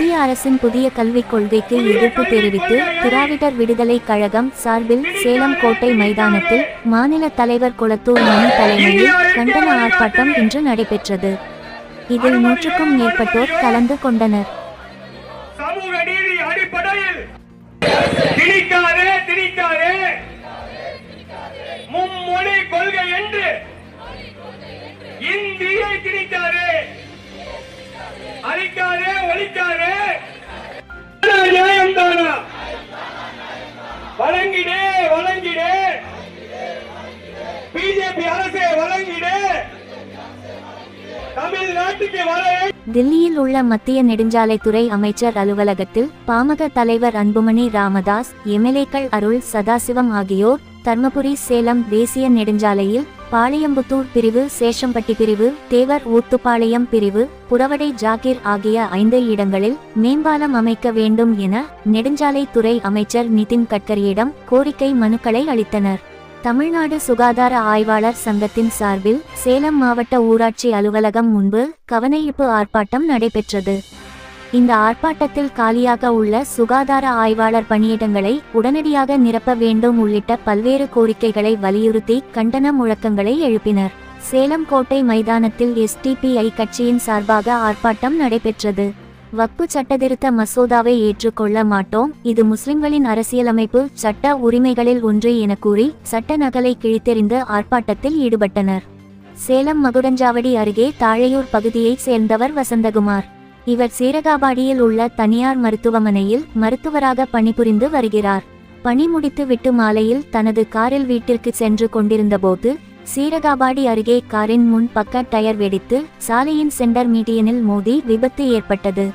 மத்திய அரசின் புதிய கல்விக் கொள்கைக்கு எதிர்ப்பு தெரிவித்து திராவிடர் விடுதலை கழகம் சார்பில் சேலம் கோட்டை மைதானத்தில் மாநில தலைவர் குளத்தூர் மணி தலைமையில் கண்டன ஆர்ப்பாட்டம் இன்று நடைபெற்றது. இதில் நூற்றுக்கும் மேற்பட்டோர் கலந்து கொண்டனர். மும்மொழி கொள்கை என்று இந்தியை திணிக்காதே. தில்லியில் உள்ள மத்திய நெடுஞ்சாலைத்துறை அமைச்சர் அலுவலகத்தில் பாமக தலைவர் அன்புமணி ராமதாஸ் எம்எல்ஏக்கள் அருள் சதாசிவம் ஆகியோர் தர்மபுரி சேலம் தேசிய நெடுஞ்சாலையில் பாளையம்புத்தூர் பிரிவு சேஷம்பட்டி பிரிவு தேவர் ஊத்துப்பாளையம் பிரிவு புறவடை ஜாகிர் ஆகிய ஐந்து இடங்களில் மேம்பாலம் அமைக்க வேண்டும் என நெடுஞ்சாலைத்துறை அமைச்சர் நிதின் கட்கரியிடம் கோரிக்கை மனுக்களை அளித்தனர். தமிழ்நாடு சுகாதார ஆய்வாளர் சங்கத்தின் சார்பில் சேலம் மாவட்ட ஊராட்சி அலுவலகம் முன்பு கவனஈர்ப்பு ஆர்ப்பாட்டம் நடைபெற்றது. இந்த ஆர்ப்பாட்டத்தில் காலியாக உள்ள சுகாதார ஆய்வாளர் பணியிடங்களை உடனடியாக நிரப்ப வேண்டும் உள்ளிட்ட பல்வேறு கோரிக்கைகளை வலியுறுத்தி கண்டன முழக்கங்களை எழுப்பினர். சேலம் கோட்டை மைதானத்தில் எஸ்டிபிஐ கட்சியின் சார்பாக ஆர்ப்பாட்டம் நடைபெற்றது. வக்பு சட்டத்திருத்த மசோதாவை ஏற்றுக்கொள்ள மாட்டோம். இது முஸ்லிம்களின் அரசியலமைப்பு சட்ட உரிமைகளில் ஒன்று என கூறி சட்ட நகலை கிழித்தெறிந்து ஆர்ப்பாட்டத்தில் ஈடுபட்டனர். சேலம் மகுடஞ்சாவடி அருகே தாழையூர் பகுதியைச் சேர்ந்தவர் வசந்தகுமார். இவர் சீரகாபாடியில் உள்ள தனியார் மருத்துவமனையில் மருத்துவராக பணிபுரிந்து வருகிறார். பணி முடித்து விட்டு மாலையில் தனது காரில் வீட்டிற்கு சென்று கொண்டிருந்தபோது சீரகாபாடி அருகே காரின் முன் பக்க டயர் வெடித்து சாலையின் சென்டர் மீடியனில் மோதி விபத்து ஏற்பட்டது.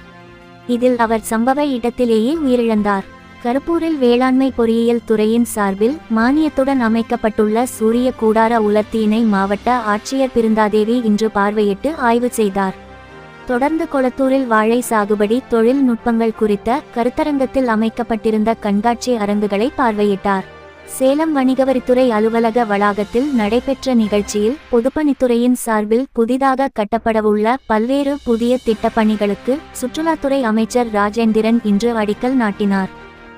இதில் அவர் சம்பவ இடத்திலேயே உயிரிழந்தார். கருப்பூரில் வேளாண்மை பொறியியல் துறையின் சார்பில் மானியத்துடன் அமைக்கப்பட்டுள்ள சூரிய கூடார உலர்த்தியினை மாவட்ட ஆட்சியர் பிருந்தாதேவி இன்று பார்வையிட்டு ஆய்வு செய்தார். தொடர்ந்து கொளத்தூரில் வாழை சாகுபடி தொழில்நுட்பங்கள் குறித்த கருத்தரங்கத்தில் அமைக்கப்பட்டிருந்த கண்காட்சி அரங்குகளை பார்வையிட்டார். சேலம் வணிகவரித்துறை அலுவலக வளாகத்தில் நடைபெற்ற நிகழ்ச்சியில் பொதுப்பணித்துறையின் சார்பில் புதிதாக கட்டப்படவுள்ள பல்வேறு புதிய திட்டப்பணிகளுக்கு சுற்றுலாத்துறை அமைச்சர் ராஜேந்திரன் இன்று அடிக்கல் நாட்டினார்.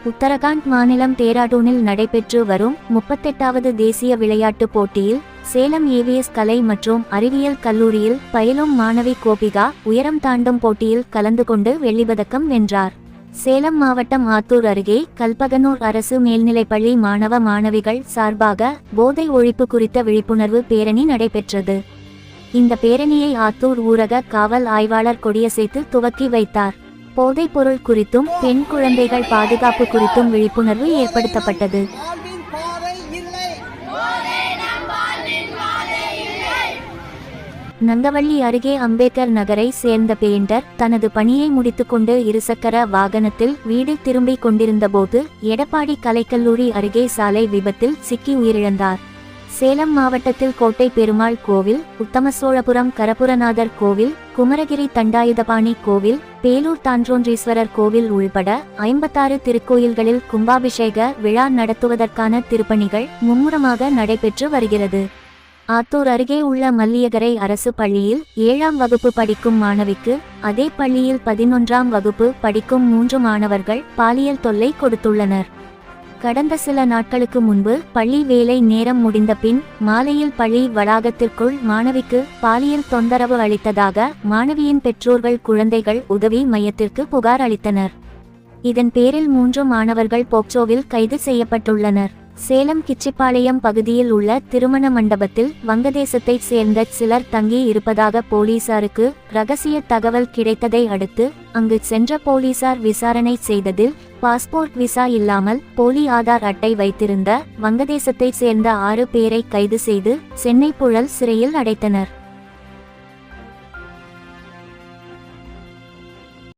உத்தரகாண்ட் மாநிலம் தேராடூனில் நடைபெற்று வரும் முப்பத்தெட்டாவது தேசிய விளையாட்டுப் போட்டியில் சேலம் ஏவிஎஸ் கலை மற்றும் அறிவியல் கல்லூரியில் பயிலும் மாணவி கோபிகா உயரம் தாண்டும் போட்டியில் கலந்து கொண்டு வெள்ளிப்பதக்கம் வென்றார். சேலம் மாவட்டம் ஆத்தூர் அருகே கல்பகனூர் அரசு மேல்நிலைப்பள்ளி மாணவ மாணவிகள் சார்பாக போதை ஒழிப்பு குறித்த விழிப்புணர்வு பேரணி நடைபெற்றது. இந்த பேரணியை ஆத்தூர் ஊரக காவல் ஆய்வாளர் கொடியசைத்து துவக்கி வைத்தார். போதைப் பொருள் குறித்தும் பெண் குழந்தைகள் பாதுகாப்பு குறித்தும் விழிப்புணர்வு ஏற்படுத்தப்பட்டது. நங்கவள்ளி அருகே அம்பேத்கர் நகரை சேர்ந்த பெயிண்டர் தனது பணியை முடித்துக்கொண்டு இருசக்கர வாகனத்தில் வீடு திரும்பிக் கொண்டிருந்தபோது எடப்பாடி கலைக்கல்லூரி அருகே சாலை விபத்தில் சிக்கி உயிரிழந்தார். சேலம் மாவட்டத்தில் கோட்டை பெருமாள் கோவில் உத்தமசோழபுரம் கரபுரநாதர் கோவில் குமரகிரி தண்டாயுதபாணி கோவில் பேலூர் தான்றோன்றீஸ்வரர் கோவில் உள்பட ஐம்பத்தாறு திருக்கோயில்களில் கும்பாபிஷேக விழா நடத்துவதற்கான திருப்பணிகள் மும்முரமாக நடைபெற்று வருகிறது. ஆத்தூர் அருகே உள்ள மல்லியகரை அரசு பள்ளியில் ஏழாம் வகுப்பு படிக்கும் மாணவிக்கு அதே பள்ளியில் பதினொன்றாம் வகுப்பு படிக்கும் மூன்று மாணவர்கள் பாலியல் தொல்லை கொடுத்துள்ளனர். கடந்த சில நாட்களுக்கு முன்பு பள்ளி வேலை நேரம் முடிந்த பின் மாலையில் பள்ளி வளாகத்திற்குள் மாணவிக்கு பாலியல் தொந்தரவு அளித்ததாக மாணவியின் பெற்றோர்கள் குழந்தைகள் உதவி மையத்திற்கு புகார் அளித்தனர். இதன் பேரில் மூன்று மாணவர்கள் போக்சோவில் கைது செய்யப்பட்டுள்ளனர். சேலம் கிச்சிப்பாளையம் பகுதியில் உள்ள திருமண மண்டபத்தில் வங்கதேசத்தைச் சேர்ந்த சிலர் தங்கி இருப்பதாக போலீசாருக்கு ரகசிய தகவல் கிடைத்ததை அடுத்து அங்கு சென்ற போலீசார் விசாரணை செய்ததில் பாஸ்போர்ட் விசா இல்லாமல் போலி ஆதார் அட்டை வைத்திருந்த வங்கதேசத்தைச் சேர்ந்த ஆறு பேரை கைது செய்து சென்னை புழல் சிறையில் அடைத்தனர்.